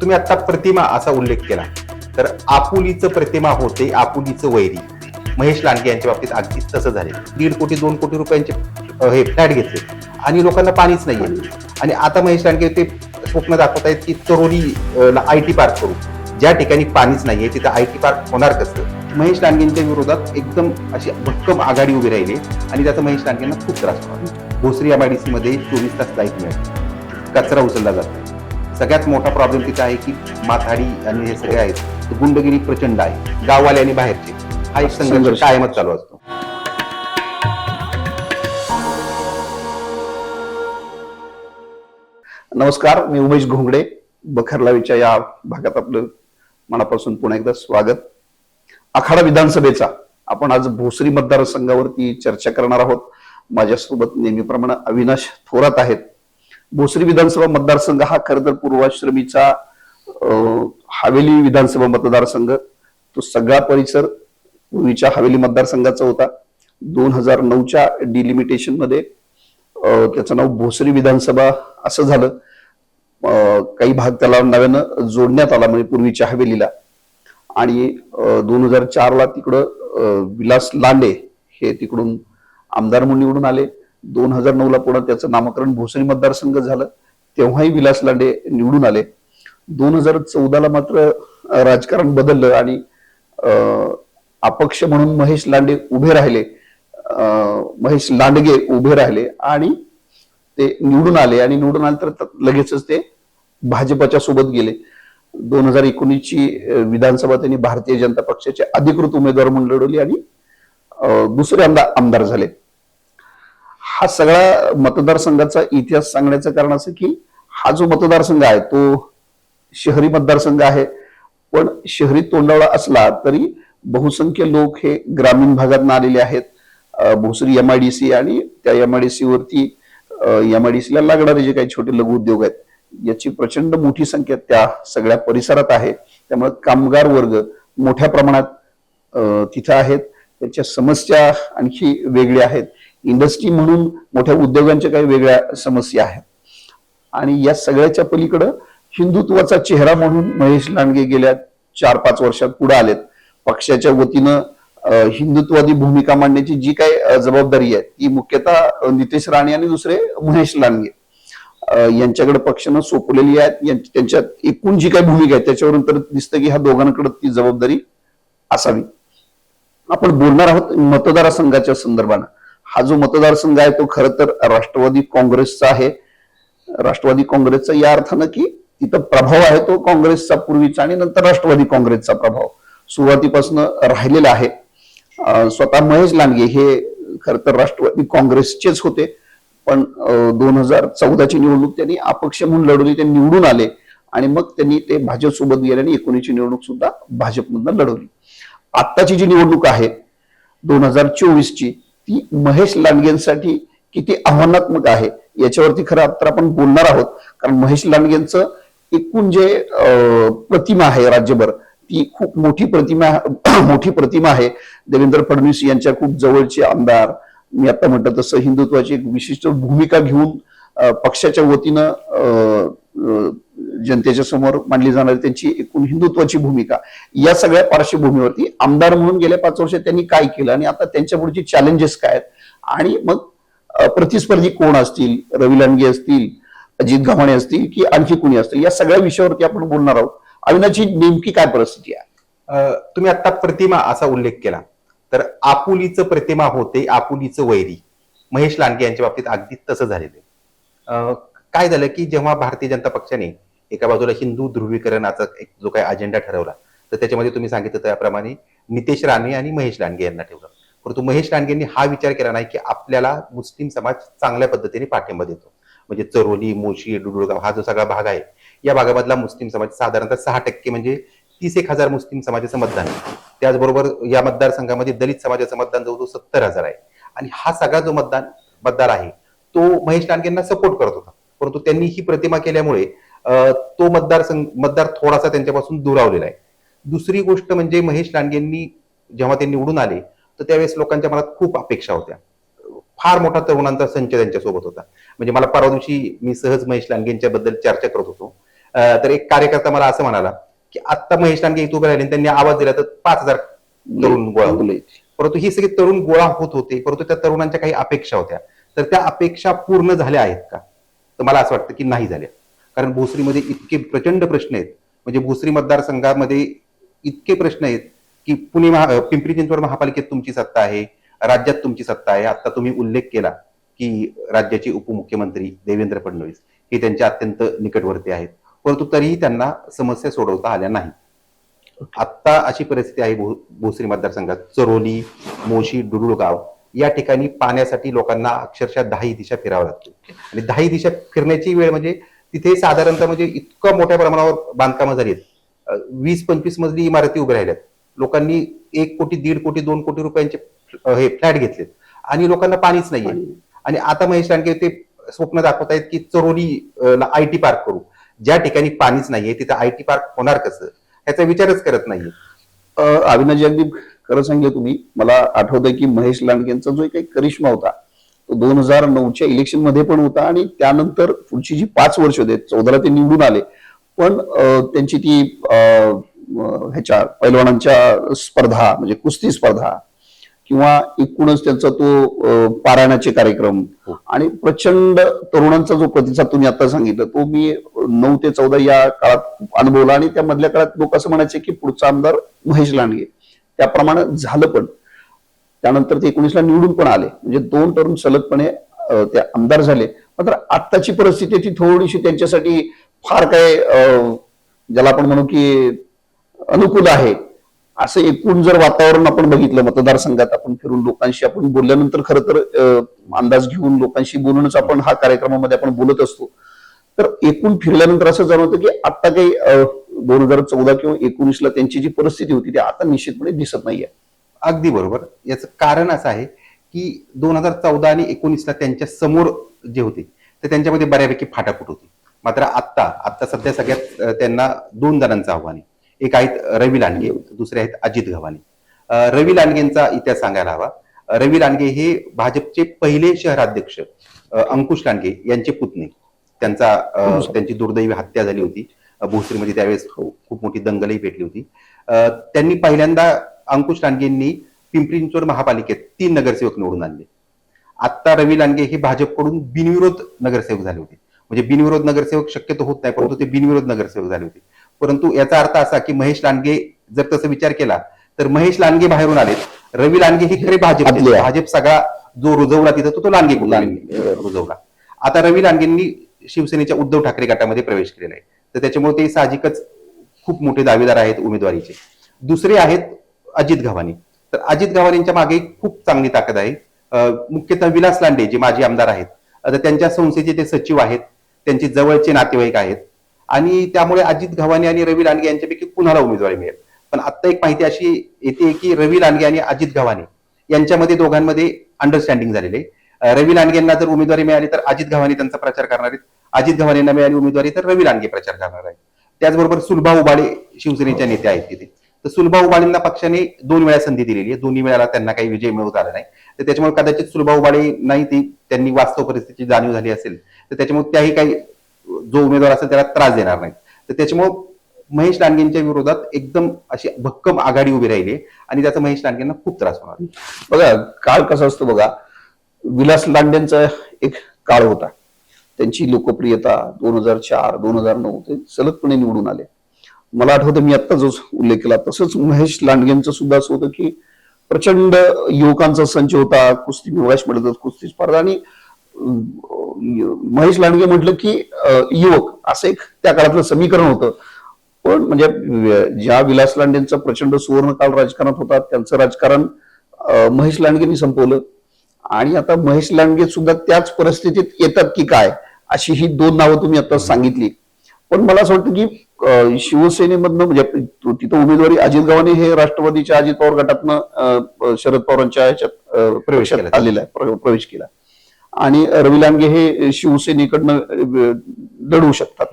तुम्ही आता प्रतिमा असा उल्लेख केला. तर आपुलीचं प्रतिमा होते आपुलीचं वैरी. महेश लांडगे यांच्या बाबतीत अगदीच तसं झाले. दीड कोटी दोन कोटी रुपयांचे हे फ्लॅट घेतले. आणि लोकांना पाणीच नाहीये आणि आता महेश लांडगे ते स्वप्न दाखवत आहेत की तरोली आय टी पार्क करू. ज्या ठिकाणी पाणीच नाहीये तिथं आय टी पार्क होणार कसं? महेश लांडगेंच्या विरोधात एकदम अशी भक्कम आघाडी उभी राहिली आणि त्याचा महेश लांडगेंना खूप त्रास होता. भोसरी एमआयडीसी मध्ये चोवीस तास लाइट मिळते कचरा उचलला जातो. सगळ्यात मोठा प्रॉब्लेम तिथे आहे की माथाडी आणि हे सगळे आहेत गुंडगिरी प्रचंड आहे. गाववाले आणि बाहेरचे. हा एक संघर्ष संघर्ष. कायमच चालू असतो. नमस्कार मी उमेश घोंगडे बखरलावीच्या या भागात आपलं मनापासून पुन्हा एकदा स्वागत. आखाडा विधानसभेचा आपण आज भोसरी मतदारसंघावरती चर्चा करणार आहोत. माझ्यासोबत नेहमीप्रमाणे अविनाश थोरात आहेत. भोसरी विधानसभा मतदारसंघ हा खर तर पूर्वाश्रमीचा हवेली विधानसभा मतदारसंघ. तो सगळा परिसर पूर्वीच्या हवेली मतदारसंघाचा होता. दोन हजार नऊच्या डिलिमिटेशनमध्ये त्याचं नाव भोसरी विधानसभा असं झालं. काही भाग त्याला नव्यानं जोडण्यात आला म्हणजे पूर्वीच्या हवेलीला. आणि दोन हजार चारला तिकडं विलास लांडे हे तिकडून आमदार म्हणून निवडून आले. दोन हजार नऊला पुन्हा त्याचं नामकरण भोसरी मतदारसंघ झालं तेव्हाही विलास लांडे निवडून आले. दोन हजार चौदाला मात्र राजकारण बदललं आणि अपक्ष म्हणून महेश लांडे उभे राहिले. महेश लांडगे उभे राहिले आणि ते निवडून आले आणि निवडून आले तर लगेचच ते भाजपच्या सोबत गेले. दोन हजार एकोणीसची विधानसभा त्यांनी भारतीय जनता पक्षाचे अधिकृत उमेदवार म्हणून लढवली आणि दुसऱ्यांदा दुसरे आमदार आमदार झाले. हा सगळा मतदारसंघाचा इतिहास सांगण्याचं कारण असं की हा जो मतदारसंघ आहे तो शहरी मतदारसंघ आहे. पण शहरी तोंडावळा असला तरी बहुसंख्य लोक हे ग्रामीण भागात आलेले आहेत. बहुस्री एम आय डी सी आणि त्या एम आय डी सी वरती सीला लागणारे जे काही छोटे लघु उद्योग आहेत याची प्रचंड मोठी संख्या त्या सगळ्या परिसरात आहे. त्यामुळे कामगार वर्ग मोठ्या प्रमाणात तिथं आहेत. त्याच्या समस्या आणखी वेगळ्या आहेत. इंडस्ट्री म्हणून मोठ्या उद्योगांच्या काही वेगळ्या समस्या आहेत. आणि या सगळ्याच्या पलीकडं हिंदुत्वाचा चेहरा म्हणून महेश लांडगे गेल्या चार पाच वर्षात पुढे आलेत. पक्षाच्या वतीनं अं, हिंदुत्वादी भूमिका मांडण्याची जी काही जबाबदारी आहे ती मुख्यतः नितेश राणे आणि दुसरे महेश लांडगे. यांच्याकडे पक्षानं सोपवलेली आहे त्यांच्यात एकूण जी काही भूमिका आहे त्याच्यावरून तर दिसतं की ह्या दोघांकडे ती जबाबदारी असावी. आपण बोलणार आहोत मतदारसंघाच्या संदर्भानं. हा जो मतदारसंघ आहे तो खरं तर राष्ट्रवादी काँग्रेसचा आहे. राष्ट्रवादी काँग्रेसचा या अर्थानं की तिथं प्रभाव आहे तो काँग्रेसचा पूर्वीचा आणि नंतर राष्ट्रवादी काँग्रेसचा प्रभाव सुरुवातीपासून राहिलेला आहे. स्वतः महेश लांडगे हे खरं तर राष्ट्रवादी काँग्रेसचेच होते. पण दोन हजार चौदाची निवडणूक त्यांनी अपक्ष म्हणून लढवली ते निवडून आले आणि मग त्यांनी ते भाजप सोबत गेले आणि एकोणीसची निवडणूक सुद्धा भाजपमधनं लढवली. आत्ताची जी निवडणूक आहे दोन हजार चोवीसची ती महेश लांडगेंसाठी किती आव्हानात्मक आहे याच्यावरती खरं तर आपण बोलणार आहोत. कारण महेश लांडगेंचं एकूण जे प्रतिमा आहे राज्यभर ती खूप मोठी प्रतिमा मोठी प्रतिमा आहे. देवेंद्र फडणवीस यांच्या खूप जवळचे आमदार मी आता म्हटलं तसं हिंदुत्वाची एक विशिष्ट भूमिका घेऊन पक्षाच्या वतीनं जनतेच्या समोर मांडली जाणारी त्यांची एकूण हिंदुत्वाची भूमिका. या सगळ्या पार्श्वभूमीवरती आमदार म्हणून गेल्या पाच वर्षात त्यांनी काय केलं आणि आता त्यांच्या पुढची चॅलेंजेस काय आहेत? आणि मग प्रतिस्पर्धी कोण असतील? रवी लांडगे असतील अजित गव्हाणे असतील की आणखी कोणी असतील? या सगळ्या विषयावरती आपण बोलणार आहोत. अविनाची नेमकी काय परिस्थिती आहे? तुम्ही आता प्रतिमा असा उल्लेख केला. तर आपुलीचं प्रतिमा होते आपुलीचं वैरी. महेश लांडगे यांच्या बाबतीत अगदी तसं झालेलं काय झालं की जेव्हा भारतीय जनता पक्षाने एका बाजूला हिंदू ध्रुवीकरणाचा एक जो काही अजेंडा ठरवला तर त्याच्यामध्ये तुम्ही सांगितलं त्याप्रमाणे नितेश राणे आणि महेश लांडगे यांना ठेवलं. परंतु महेश लांडगेंनी हा विचार केला नाही की आपल्याला मुस्लिम समाज चांगल्या पद्धतीने पाठिंबा देतो. म्हणजे चरोली मोशी डुडुळगाव हा जो सगळा भाग आहे या भागामधला मुस्लिम समाज साधारणतः सहा टक्के म्हणजे तीस एक हजार मुस्लिम समाजाचं मतदान आहे. त्याचबरोबर या मतदारसंघामध्ये दलित समाजाचं मतदान जवळजवळ सत्तर हजार आहे. आणि हा सगळा जो मतदान मतदार आहे तो महेश लांडगेंना सपोर्ट करत होता. परंतु त्यांनी ही प्रतिमा केल्यामुळे तो मतदारसंघ मतदार थोडासा त्यांच्यापासून दुरावलेला आहे. दुसरी गोष्ट म्हणजे महेश लांडगेंनी जेव्हा ते निवडून आले तर त्यावेळेस लोकांच्या मनात खूप अपेक्षा होत्या. फार मोठा तरुणांचा संच त्यांच्यासोबत होता. म्हणजे मला परवा दिवशी मी सहज महेश लांडगेंच्या बद्दल चर्चा करत होतो. तर एक कार्यकर्ता मला असं म्हणाला की आता महेश लांडगे इथं उभे राहिले त्यांनी आवाज दिला तर पाच हजार तरुण गोळा. मुले. परंतु ही सगळी तरुण गोळा होत होते परंतु त्या तरुणांच्या काही अपेक्षा होत्या. तर त्या अपेक्षा पूर्ण झाल्या आहेत का? तर मला असं वाटतं की नाही झाल्या. कारण भोसरीमध्ये इतके प्रचंड प्रश्न आहेत. म्हणजे भोसरी मतदारसंघामध्ये इतके प्रश्न आहेत की पुणे महा पिंपरी चिंचवड महापालिकेत तुमची सत्ता आहे राज्यात तुमची सत्ता आहे. आता तुम्ही उल्लेख केला की राज्याचे उपमुख्यमंत्री देवेंद्र फडणवीस हे त्यांच्या अत्यंत निकटवर्ती आहेत. परंतु तरीही त्यांना समस्या सोडवता आल्या नाही. आत्ता अशी परिस्थिती आहे भो- भोसरी मतदारसंघात. चरोली मोशी डुडुळगाव या ठिकाणी पाण्यासाठी लोकांना अक्षरशः दहाही दिशा फिरावं लागते. आणि दहाही दिशा फिरण्याची वेळ म्हणजे तिथे साधारणतः म्हणजे इतकं मोठ्या प्रमाणावर बांधकामं झाली आहेत. वीस पंचवीस मजली इमारती उभ्या राहिल्यात. लोकांनी एक कोटी दीड कोटी दोन कोटी रुपयांचे हे फ्लॅट घेतलेत. आणि लोकांना पाणीच नाहीये. आणि आता महेश लांडगे ते स्वप्न दाखवत आहेत की चरोली आय टी पार्क करू. ज्या ठिकाणी पाणीच नाहीये तिथं आय टी पार्क होणार कसं? ह्याचा विचारच करत नाहीये. अं, अविनाशजी अगदी खरं सांगितलं तुम्ही मला आठवतंय की महेश लांडगेंचा जो काही करिश्मा होता दोन हजार नऊच्या इलेक्शनमध्ये पण होता आणि त्यानंतर पुढची जी पाच वर्ष होते चौदाला ते निवडून आले. पण त्यांची ती ह्याच्या पैलवानांच्या स्पर्धा म्हणजे कुस्ती स्पर्धा किंवा एकूणच त्यांचा तो पारायणाचे कार्यक्रम हो. आणि प्रचंड तरुणांचा जो प्रतिसाद तुम्ही आता सांगितलं तो मी नऊ ते चौदा या काळात अनुभवला आणि त्या मधल्या काळात लोक असं म्हणायचे की पुढचा आमदार महेश लांडगे. त्याप्रमाणे झालं पण. त्यानंतर ते एकोणीसला निवडून पण आले. म्हणजे दोन टर्म सलगपणे ते आमदार झाले. मात्र आत्ताची परिस्थिती ती थोडीशी त्यांच्यासाठी फार काय अं, ज्याला आपण म्हणू की अनुकूल आहे. असं एकूण जर वातावरण आपण बघितलं मतदारसंघात आपण फिरून लोकांशी आपण बोलल्यानंतर खरं तर अंदाज घेऊन लोकांशी बोलूनच आपण हा कार्यक्रमामध्ये आपण बोलत असतो. तर एकूण फिरल्यानंतर असं जाणवतं की आता काही दोन हजार चौदा किंवा एकोणीसला त्यांची जी परिस्थिती होती ती आता निश्चितपणे दिसत नाहीये. अगदी बरोबर. याचं कारण असं आहे की दोन हजार चौदा आणि एकोणीसला त्यांच्यासमोर जे होते ते त्यांच्यामध्ये बऱ्यापैकी फाटाफूट होती. मात्र आत्ता आत्ता सध्या सगळ्यात त्यांना दोन जणांचं आव्हान आहे. एक आहेत रवी लांडगे दुसरे आहेत अजित गव्हाणे. रवी लांडगेंचा इतिहास सांगायला हवा. रवी लांडगे हे भाजपचे पहिले शहराध्यक्ष अंकुश लांडगे यांचे पुतणे. त्यांचा त्यांची दुर्दैवी हत्या झाली होती. भोसरीमध्ये त्यावेळेस खूप मोठी दंगलही पेटली होती. त्यांनी पहिल्यांदा अंकुश लांडगेंनी पिंपरी चिंचवड महापालिकेत तीन नगरसेवक निवडून आणले. आता रवी लांडगे हे भाजपकडून बिनविरोध नगरसेवक झाले होते. म्हणजे बिनविरोध नगरसेवक शक्यतो होत नाही परंतु ते बिनविरोध नगरसेवक झाले होते. परंतु याचा अर्थ असा की महेश लांडगे जर तसा विचार केला तर महेश लांडगे बाहेरून आलेत. रवी लांडगे हे खरे भाजप. भाजप. सगळा जो रुजवला तिथं तो तो लांडगे रुजवला. आता रवी लांडगेंनी शिवसेनेच्या उद्धव ठाकरे गटामध्ये प्रवेश केलेला आहे. तर त्याच्यामुळे ते साहजिकच खूप मोठे दावेदार आहेत उमेदवारीचे. दुसरे आहेत अजित घवानी. तर अजित गव्हाणेंच्या मागे खूप चांगली ताकद आहे. मुख्यतः विलास लांडे जे माजी आमदार आहेत. आता त्यांच्या संस्थेचे ते सचिव आहेत. त्यांचे जवळचे नातेवाईक आहेत. आणि त्यामुळे अजित घवानी आणि रवी लांडगे यांच्यापैकी कुणाला उमेदवारी मिळेल? पण आता एक माहिती अशी येते की रवी लांडगे आणि अजित गव्हाणे यांच्यामध्ये दोघांमध्ये अंडरस्टँडिंग झालेले रवी लांडगेंना जर उमेदवारी मिळाली तर अजित गव्हाणे त्यांचा प्रचार करणार आहेत. अजित गव्हाणेंना मिळाली उमेदवारी तर रवी लांडगे प्रचार करणार आहेत. त्याचबरोबर सुलभा उबाळे शिवसेनेच्या नेत्या आहेत तिथे. तर सुलभा उबाळेंना पक्षाने दोन वेळा संधी दिलेली आहे. दोन्ही वेळाला त्यांना काही विजय मिळवता आला नाही. तर त्याच्यामुळे कदाचित सुलभा उबाळे नाही ती त्यांनी वास्तव परिस्थितीची जाणीव झाली असेल तर त्याच्यामुळे त्याही काही जो उमेदवार असेल त्याला त्रास देणार नाही. तर त्याच्यामुळे महेश लांडगेंच्या विरोधात एकदम अशी भक्कम आघाडी उभी राहिली आहे आणि त्याचा महेश लांडगेंना खूप त्रास होणार बघा काळ कसा असतो बघा विलास लांडेंचा एक काळ होता. त्यांची लोकप्रियता दोन हजार चार दोन हजार नऊ ते सलगपणे निवडून आले. मला आठवतं मी आत्ता जो उल्लेख केला तसंच महेश लांडगेंचं सुद्धा असं होतं की प्रचंड युवकांचा संच होता कुस्ती मगाश म्हणत कुस्ती स्पर्धा आणि महेश लांडगे म्हटलं की युवक असं एक त्या काळातलं समीकरण होतं. पण म्हणजे ज्या विलास लांडेंचा प्रचंड सुवर्णकाल राजकारणात होता त्यांचं राजकारण महेश लांडगेंनी संपवलं. आणि आता महेश लांडगे सुद्धा त्याच परिस्थितीत येतात की काय अशी ही दोन नावं तुम्ही आता सांगितली. पण मला असं वाटतं की शिवसेनेमधनं म्हणजे तिथं उमेदवारी अजित गव्हाणे हे राष्ट्रवादीच्या अजित पवार गटातनं शरद पवारांच्या ह्याच्यात प्रवेश. आलेला आहे. प्र- प्रवेश केला. आणि रवी लांडगे हे शिवसेनेकडनं लढवू शकतात.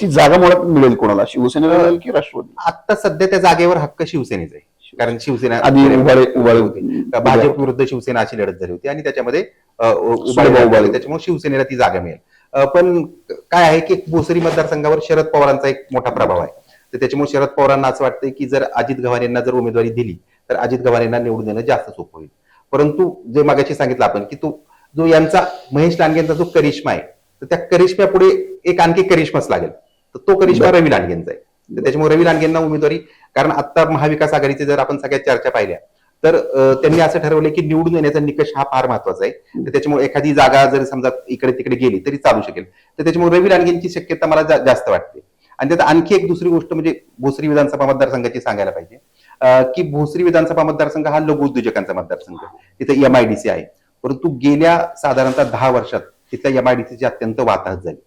ती जागा मुळात मिळेल कोणाला? शिवसेनेला मिळेल की राष्ट्रवादी आता सध्या त्या जागेवर हक्क शिवसेनेचा आहे. कारण शिवसेना आधी उभाळे उभाळे होती. भाजप विरुद्ध शिवसेना अशी लढत झाली होती. आणि त्याच्यामध्ये अ, उ- सुलभा उभाळे उभाळे. त्याच्यामुळे शिवसेनेला ती जागा मिळेल. पण काय आहे की भोसरी मतदारसंघावर शरद पवारांचा एक मोठा प्रभाव आहे. तर त्याच्यामुळे शरद पवारांना असं वाटतंय की जर अजित गव्हाण यांना जर उमेदवारी दिली तर अजित गव्हाण यांना निवडून देणं जास्त सोपं होईल. परंतु जे मागाशी सांगितलं आपण की तो जो यांचा महेश लांडगेंचा जो करिश्मा आहे तर त्या करिश्म्यापुढे एक आणखी करिश्माच लागेल. तर तो करिश्मा रवी लांडगेंचा आहे. तर त्याच्यामुळे रवी लांडगेंना उमेदवारी कारण आता महाविकास आघाडीचे जर आपण सगळ्या चर्चा पाहिल्या तर त्यांनी असं ठरवलं की निवडून येण्याचा निकष हा फार महत्त्वाचा आहे. तर त्याच्यामुळे एखादी जागा जर समजा इकडे तिकडे गेली तरी चालू शकेल. तर त्याच्यामुळे रवी लांडगेंची शक्यता मला जा- जास्त वाटते. आणि त्यात आणखी एक दुसरी गोष्ट म्हणजे भोसरी विधानसभा मतदारसंघाची सांगायला पाहिजे. अं, की भोसरी विधानसभा मतदारसंघ हा लघु उद्योजकांचा मतदारसंघ. तिथे एमआयडीसी आहे. परंतु गेल्या साधारणतः दहा वर्षात तिथल्या एमआयडीसीची अत्यंत वाताहत झाली.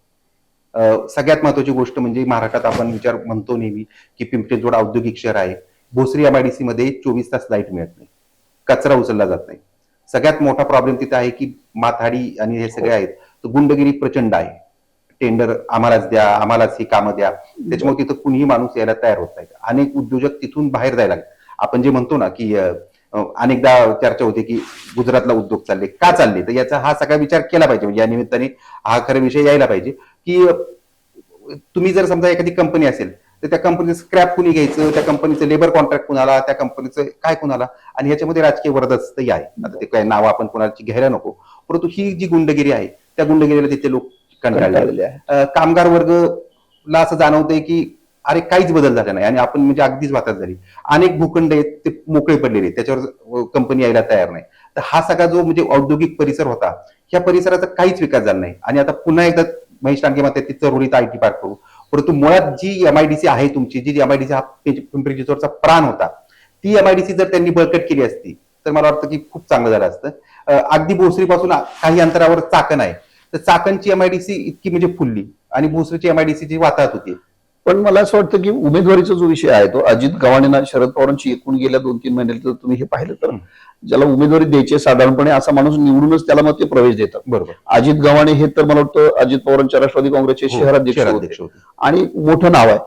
सगळ्यात महत्वाची गोष्ट म्हणजे महाराष्ट्रात आपण विचार म्हणतो नेहमी की पिंपरी जोड औद्योगिक शहर आहे. भोसरी एमआयडीसी मध्ये चोवीस तास लाइट मिळत नाही. कचरा उचलला जात नाही. सगळ्यात मोठा प्रॉब्लेम तिथे आहे की माथाडी आणि हे सगळे आहेत. तर गुंडगिरी प्रचंड आहे. टेंडर आम्हालाच द्या आम्हालाच ही कामं द्या. त्याच्यामुळे तिथं कुणीही माणूस यायला तयार होत नाही. अनेक उद्योजक तिथून बाहेर जायला लागले. आपण जे म्हणतो ना की अनेकदा चर्चा होते की गुजरातला उद्योग चालले का चालले? तर याचा हा सगळा विचार केला पाहिजे. म्हणजे या निमित्ताने हा खरा विषय यायला पाहिजे की तुम्ही जर समजा एखादी कंपनी असेल तर त्या कंपनीचं स्क्रॅप कुणी घ्यायचं? त्या कंपनीचं लेबर कॉन्ट्रॅक्ट कुणाला? त्या कंपनीचं काय कुणाला? आणि ह्याच्यामध्ये राजकीय वरदस्तही आहे. आता ते काय नाव आपण कोणाची घ्यायला नको. परंतु ही जी गुंडगिरी आहे त्या गुंडगिरीला तिथे लोक कंटाळले कंटाळलेले आहे कामगार वर्गला असं जाणवतंय की अरे काहीच बदल झाला नाही. आणि आपण म्हणजे अगदीच वातात झाली. अनेक भूखंड आहेत ते मोकळे पडलेले आहेत. त्याच्यावर कंपनी यायला तयार नाही. तर हा सगळा जो म्हणजे औद्योगिक परिसर होता ह्या परिसराचा काहीच विकास झाला नाही. आणि आता पुन्हा एकदा महेश लांडगे म्हणतात ती चरोलीत आय टी पार्क करू. परंतु मुळात जी एमआयडीसी आहे तुमची जी एमआयडीसी हा पिंपरी चिंचवडचा प्राण होता ती एमआयडीसी जर त्यांनी बळकट केली असती तर मला वाटतं की खूप चांगलं झालं असतं. अगदी भोसरीपासून काही अंतरावर चाकण आहे. तर चाकणची एमआयडीसी इतकी म्हणजे फुलली आणि भोसरीची एमआयडीसी जी वाताहत होती. पण मला असं वाटतं की उमेदवारीचा जो विषय आहे तो अजित गव्हाणेंना शरद पवारांची एकूण गेल्या दोन तीन महिन्यात जर तुम्ही हे पाहिलं तर. ज्याला उमेदवारी द्यायची साधारणपणे असा माणूस निवडूनच त्याला मग ते प्रवेश देतात. बरोबर. अजित गव्हाणे हे तर मला वाटतं अजित पवारांच्या राष्ट्रवादी काँग्रेसचे हो, शहराध्यक्ष होते. आणि मोठं नाव आहे.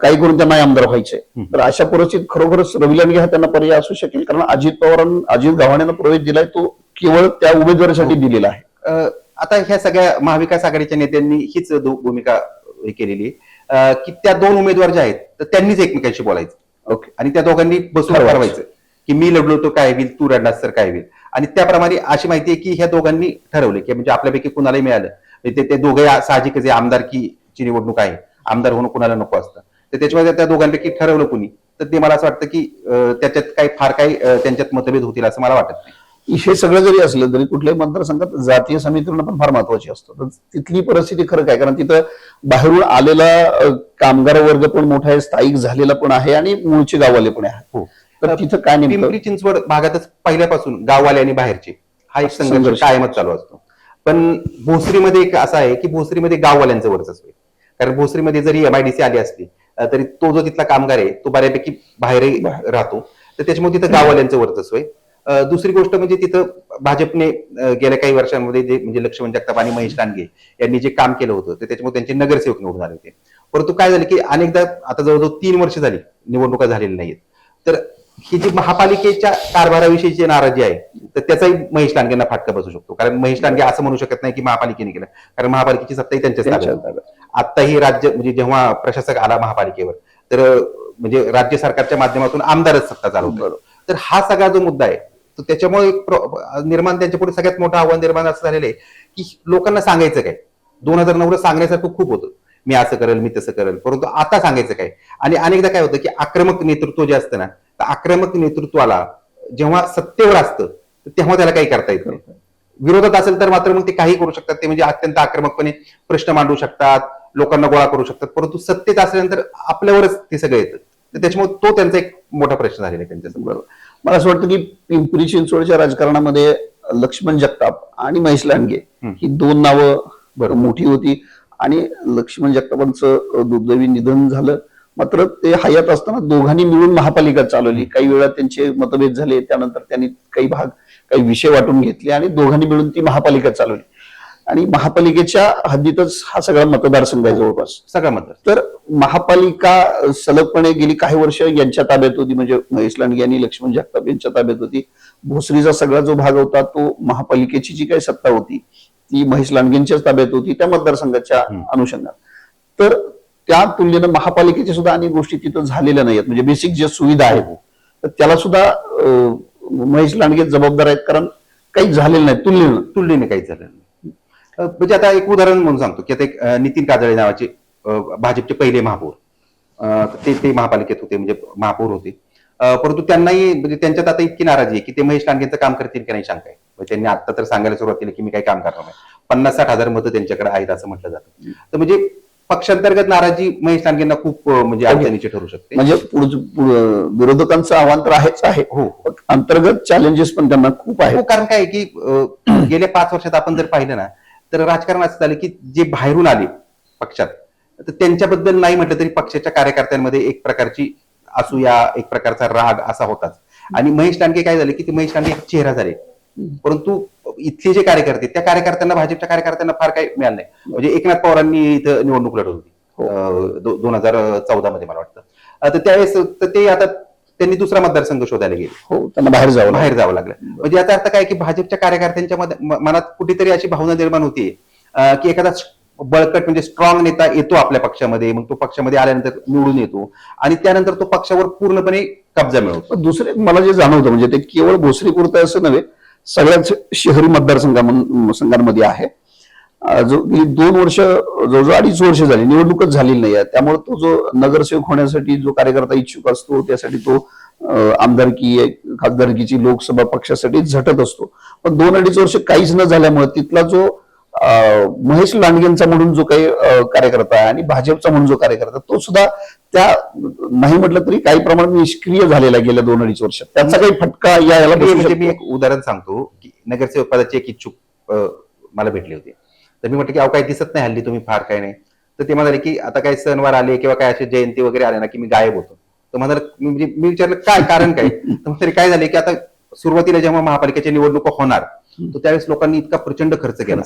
काही करून त्यांना आमदार व्हायचे. तर अशा परिस्थितीत खरोखरच रवी लांडगे हा त्यांना पर्याय असू शकेल कारण अजित पवारांना अजित गव्हाणेंना प्रवेश दिलाय तो केवळ त्या उमेदवारीसाठी हो. दिलेला आहे. आता ह्या सगळ्या महाविकास आघाडीच्या नेत्यांनी हीच भूमिका हे केलेली आहे. की त्या दोन उमेदवार ज्या आहेत तर त्यांनीच एकमेकांशी बोलायचं. ओके. आणि त्या दोघांनी बसून ठरवायचं. की मी लढलो तो काय होईल तू रडलास तर काय होईल. आणि त्याप्रमाणे अशी माहिती आहे की ह्या दोघांनी ठरवले की म्हणजे आपल्यापैकी कुणालाही मिळालं. ते ते दोघे साहजिकच आमदारकीची निवडणूक आहे. आमदार होणं कुणाला नको असतं. तर त्याच्यामध्ये त्या दोघांपैकी ठरवलं कुणी? तर ते मला असं वाटतं की त्याच्यात काही फार काही त्यांच्यात मतभेद होतील असं मला वाटत नाही. हे सगळं जरी असलं तरी कुठल्याही मतदारसंघात जातीय समीकरण पण फार महत्वाची असतं. तर तिथली परिस्थिती खरं काय? कारण तिथं बाहेरून आलेला कामगार वर्ग पण मोठा आहे स्थायिक झालेला पण आहे आणि मूळचे गाववाले पण आहे हो. तर तिथं काय पिंपरी चिंचवड भागातच पहिल्यापासून गाववाले आणि बाहेरचे हा एक संघर्ष. कायमच चालू असतो. पण भोसरीमध्ये एक असं आहे की भोसरीमध्ये गाववाल्यांचं वर्चस्व आहे. कारण भोसरीमध्ये जरी एमआयडीसी आली असली तरी तो जो तिथला कामगार आहे तो बऱ्यापैकी बाहेरही बाहेर. राहतो. तर त्याच्यामुळे तिथं गाववाल्यांचं वर्चस्व आहे. दुसरी गोष्ट म्हणजे तिथं भाजपने गेल्या काही वर्षांमध्ये जे म्हणजे लक्ष्मण जगताप आणि महेश लांडगे यांनी जे काम केलं होतं तर त्याच्यामुळे त्यांचे नगरसेवक निवडून आले होते. परंतु काय झालं की अनेकदा आता जवळजवळ तीन वर्ष झाली निवडणुका झालेल्या नाहीत तर ही जी महापालिकेच्या कारभाराविषयीची नाराजी आहे तर त्याचाही महेश लांडगेंना फाटका बसू शकतो. कारण महेश लांडगे असं म्हणू शकत नाही की महापालिकेने केलं. कारण महापालिकेची सत्ताही त्यांच्याच त्यांच्या. आत्ताही राज्य म्हणजे जेव्हा प्रशासक आला महापालिकेवर तर म्हणजे राज्य सरकारच्या माध्यमातून आमदारच सत्ता चालवतो. तर हा सगळा जो मुद्दा आहे तर त्याच्यामुळे निर्माण त्यांच्या पुढे सगळ्यात मोठं आव्हान निर्माण असं झालेलं आहे की लोकांना सांगायचं काय? दोन हजार नऊला सांगण्यासारखं खूप होतं. मी असं करेल मी तसं करेल. परंतु आता सांगायचं काय? आणि अनेकदा काय होतं की आक्रमक नेतृत्व जे असतं ना तर आक्रमक नेतृत्वाला जेव्हा सत्तेवर असतं तर तेव्हा त्याला काही करता येत नाही. विरोधात असेल तर मात्र मग ते काही करू शकतात. ते म्हणजे अत्यंत आक्रमकपणे प्रश्न मांडू शकतात लोकांना गोळा करू शकतात. परंतु सत्तेत असल्यानंतर आपल्यावरच ते सगळं येतं. तर त्याच्यामुळे तो त्यांचा एक मोठा प्रश्न झालेला आहे त्यांच्यासमोर. मला असं वाटतं की पिंपरी चिंचवडच्या राजकारणामध्ये लक्ष्मण जगताप आणि महेश लांडगे हं. दोन नावं. मोठी होती. आणि लक्ष्मण जगतापांचं दुर्दैवी निधन झालं. मात्र ते हयात असताना दोघांनी मिळून महापालिका चालवली. काही वेळा त्यांचे मतभेद झाले त्यानंतर त्यांनी काही भाग काही विषय वाटून घेतले आणि दोघांनी मिळून ती महापालिका चालवली. आणि महापालिकेच्या हद्दीतच हा सगळा मतदारसंघ आहे जवळपास. सगळा मतदार तर महापालिका सलगपणे गेली काही वर्ष यांच्या ताब्यात होती म्हणजे महेश लांडगे आणि लक्ष्मण जगताप यांच्या ताब्यात होती. भोसरीचा सगळा जो भाग होता तो महापालिकेची जी काही सत्ता होती ती महेश लांडगेंच्याच ताब्यात होती त्या मतदारसंघाच्या. अनुषंगात. तर त्या तुलनेनं महापालिकेच्या सुद्धा अनेक गोष्टी तिथं झालेल्या नाहीत म्हणजे बेसिक ज्या सुविधा आहेत तर त्याला सुद्धा महेश लांडगे जबाबदार आहेत कारण काही झालेलं नाही तुलनेनं. तुलनेने काही झालं नाही. म्हणजे आता एक उदाहरण म्हणून सांगतो की आता एक नितीन काजळे नावाचे भाजपचे पहिले महापौर. ते ते महापालिकेत होते म्हणजे महापौर होते. परंतु त्यांनाही म्हणजे त्यांच्यात आता इतकी नाराजी आहे की ते महेश लांडगेंचं काम करतील की नाही शंका आहे म्हणजे त्यांनी आता तर सांगायला सुरुवात केली की मी काही काम करणार नाही. पन्नास साठ हजार मतं त्यांच्याकडे आहेत असं म्हटलं जातं. तर म्हणजे पक्षांतर्गत नाराजी महेश लांडगेंना खूप अं, म्हणजे अडचणीची ठरू शकते. म्हणजे विरोधकांचं आव्हान तर आहेच आहे. हो. अंतर्गत चॅलेंजेस पण त्यांना खूप आहेत. हो कारण काय आहे की गेल्या पाच वर्षात आपण जर पाहिलं ना तर राजकारण असं झालं की जे बाहेरून आले पक्षात तर त्यांच्याबद्दल नाही म्हटलं तरी पक्षाच्या कार्यकर्त्यांमध्ये एक प्रकारची असूया एक प्रकारचा राग असा होताच. आणि महेश लांडगे काय झाले की ते महेश लांडगे एक चेहरा झाले. परंतु इथले जे कार्यकर्ते त्या कार्यकर्त्यांना भाजपच्या कार्यकर्त्यांना फार काही मिळालं नाही. म्हणजे एकनाथ पवारांनी इथं निवडणूक लढवली. होती दोन हजार चौदा मध्ये मला वाटतं. तर त्यावेळेस तर ते आता त्यांनी दुसरा मतदारसंघ शोधायला गेले. हो त्यांना बाहेर जावं लागलं. बाहेर जावं लागलं. म्हणजे याचा अर्थ काय की भाजपच्या कार्यकर्त्यांच्या मध्ये- म- मनात कुठेतरी अशी भावना निर्माण होती की एखादा स- बळकट म्हणजे स्ट्रॉंग नेता येतो आपल्या पक्षामध्ये मग तो पक्षामध्ये आल्यानंतर निवडून येतो आणि त्यानंतर तो पक्षावर पूर्णपणे कब्जा मिळवतो. पण दुसरे मला जे जाणवतं म्हणजे ते केवळ भोसरी पुरतं असं नव्हे सगळ्याच शहरी मतदारसंघा संघांमध्ये आहे. गेली दोन वर्ष जवळजवळ अडीच वर्ष झाली निवडणूकच झालेली नाही आहे. त्यामुळे तो जो नगरसेवक होण्यासाठी जो कार्यकर्ता इच्छुक असतो त्यासाठी तो आमदारकी खासदारकीची लोकसभा पक्षासाठी झटत असतो. पण दोन अडीच वर्ष काहीच न झाल्यामुळे तिथला जो महेश लांडगेंचा म्हणून जो काही कार्यकर्ता आहे आणि भाजपचा म्हणून जो कार्यकर्ता तो सुद्धा त्या नाही म्हटलं तरी काही प्रमाणात निष्क्रिय झालेला गेल्या दोन अडीच वर्षात. त्याचा काही फटका याला म्हणजे मी. एक उदाहरण सांगतो की नगरसेवक पदाचे एक इच्छुक मला भेटले होते. तर मी म्हटलं की अहो काही दिसत नाही हल्ली तुम्ही फार काय नाही. तर ते म्हणाले की आता काही सणवार आले किंवा काय असे जयंती वगैरे आले ना की मी गायब होतो. तर म्हणाल म्हणजे मी विचारलं काय कारण काय? तर म्हणाले, काय झाले की आता सुरुवातीला जेव्हा महापालिकेच्या निवडणुका होणार तर त्यावेळेस लोकांनी इतका प्रचंड खर्च केला.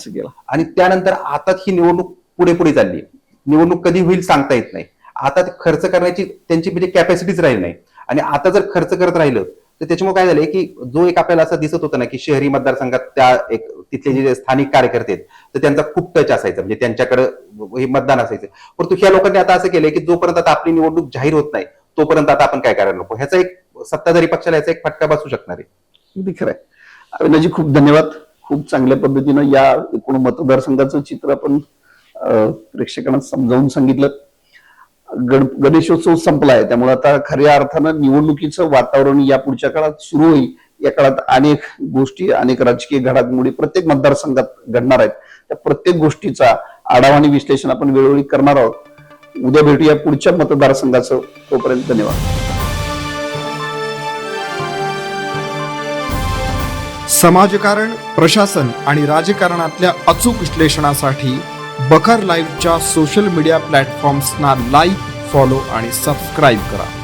आणि त्यानंतर आता ही निवडणूक पुढे पुढे चालली. निवडणूक कधी होईल सांगता येत नाही. आता खर्च करण्याची त्यांची म्हणजे कॅपॅसिटीच राहील नाही. आणि आता जर खर्च करत राहिलं तर त्याच्यामुळे काय झालंय की जो एक आपल्याला असं दिसत होतं ना की शहरी मतदारसंघात त्या एक तिथले जे स्थानिक कार्यकर्ते आहेत तर त्यांचा खूप टच असायचा म्हणजे त्यांच्याकडे हे मतदान असायचं. परंतु ह्या लोकांनी आता असं केलंय की जोपर्यंत आता आपली निवडणूक जाहीर होत नाही तोपर्यंत आता आपण काय करायला नको. ह्याचा एक सत्ताधारी पक्षाला याचा एक फटका बसू शकणार आहे. खरं आहे. अविनाजी खूप धन्यवाद. खूप चांगल्या पद्धतीनं या एकूण मतदारसंघाचं चित्र आपण अं, प्रेक्षकांना समजावून सांगितलं. गण गणेशोत्सव संपलाय त्यामुळे आता खऱ्या अर्थानं निवडणुकीचं वातावरण या पुढच्या काळात सुरू होईल. या काळात अनेक गोष्टी अनेक राजकीय घडामोडी प्रत्येक मतदारसंघात घडणार आहेत. त्या प्रत्येक गोष्टीचा आढावा आणि विश्लेषण आपण वेळोवेळी करणार आहोत. उद्या भेटूया पुढच्या मतदारसंघाचं. तोपर्यंत धन्यवाद. समाजकारण प्रशासन आणि राजकारणातल्या अचूक विश्लेषणासाठी बखर लाईव्हच्या सोशल मीडिया प्लॅटफॉर्म्सना लाईक फॉलो आणि सबस्क्राईब करा.